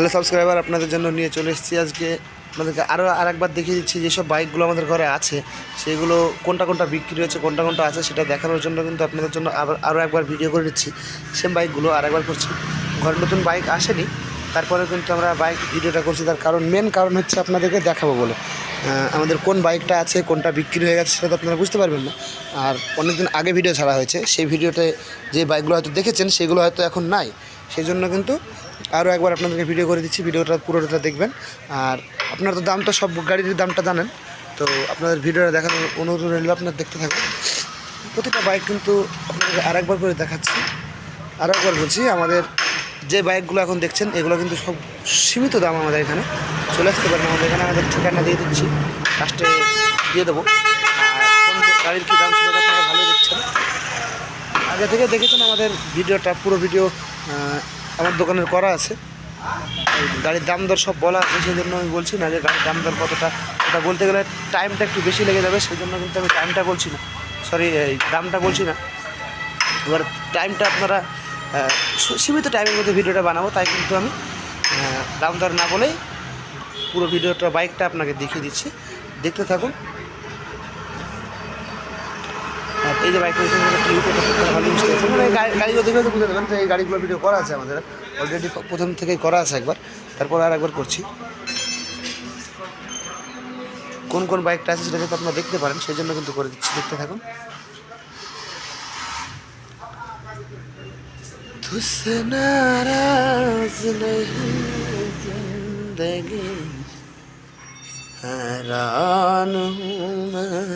Hello subscriber, আপনাদের জন্য নিয়ে চলে এসেছি আজকে। আপনাদেরকে আরও আরেকবার দেখিয়ে দিচ্ছি যেসব বাইকগুলো আমাদের ঘরে আছে সেগুলো কোনটা কোনটা বিক্রি হচ্ছে কোনটা কোনটা আছে সেটা দেখানোর জন্য কিন্তু আপনাদের জন্য আবার আরও একবার ভিডিও করে দিচ্ছি। সেম বাইকগুলো আরেকবার করছি। ঘরে নতুন বাইক আসেনি তারপরে কিন্তু আমরা বাইক ভিডিওটা করছি। তার কারণ মেন কারণ হচ্ছে আপনাদেরকে দেখাবো বলে। আমাদের কোন বাইকটা আছে, কোনটা বিক্রি হয়ে গেছে সেটা তো আপনারা বুঝতে পারবেন না। আর অনেকদিন আগে ভিডিও ছাড়া হয়েছে। সেই ভিডিওতে যে বাইকগুলো হয়তো দেখেছেন, সেগুলো হয়তো এখন নাই। সেই জন্য কিন্তু আরও একবার আপনাদেরকে ভিডিও করে দিচ্ছি। ভিডিওটা, পুরোটা দেখবেন। আর আপনারা তো দামটা সব গাড়ির দামটা জানেন। তো আপনাদের ভিডিওটা দেখানোর অনুরোধ রইল, আপনার দেখতে থাকুন। প্রতিটা বাইক কিন্তু আপনাদেরকে আরেকবার করে দেখাচ্ছি। আরও একবার বলছি, আমাদের যে বাইকগুলো এখন দেখছেন, এগুলো কিন্তু সব সীমিত দাম আমাদের এখানে। চলে আসতে পারেন, আমাদের এখানে আমাদের ঠিকানা দিয়ে দিচ্ছি। লাস্টে দিয়ে দেবো। গাড়ির কী দাম সেটা তো আপনারা ভালোই দেখছেন। আগে থেকে দেখেছেন আমাদের ভিডিওটা, পুরো ভিডিও আমার দোকানের করা আছে। গাড়ির দাম দর সব বলা আছে সেই জন্য আমি বলছি না যে গাড়ির দাম দর কতটা। ওটা বলতে গেলে টাইমটা একটু বেশি লেগে যাবে সেই জন্য কিন্তু আমি টাইমটা বলছি না। সরি দামটা বলছি না। এবার টাইমটা আপনারা সীমিত টাইমের মধ্যে ভিডিওটা বানাবো, তাই কিন্তু আমি দাম দর না বলেই পুরো ভিডিওটা বাইকটা আপনাকে দেখিয়ে দিচ্ছি। দেখতে থাকুন। এই যে বাইকটা ভালো বুঝতে পারছেন মানে এই গাড়ি- গাড়িগুলো দেখলে তো বুঝতে পারবেন তো এই গাড়িগুলো ভিডিও করা আছে আমাদের অলরেডি প্রথম থেকেই করা আছে একবার তারপর আর একবার করছি কোন কোন বাইকটা আছে সেটা যাতে আপনারা দেখতে পারেন সেই জন্য কিন্তু করে দিচ্ছি দেখতে থাকুন तुझसे नाराज नहीं जिंदगी हैरान हूँ मैं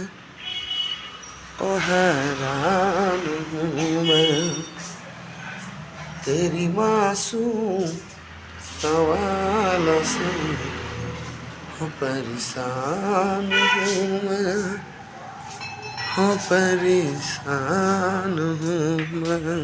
ओ हैरान हूँ मैं तेरी मासूम सवालों से हो परेशान हूँ मैं हो परेशान हूँ मैं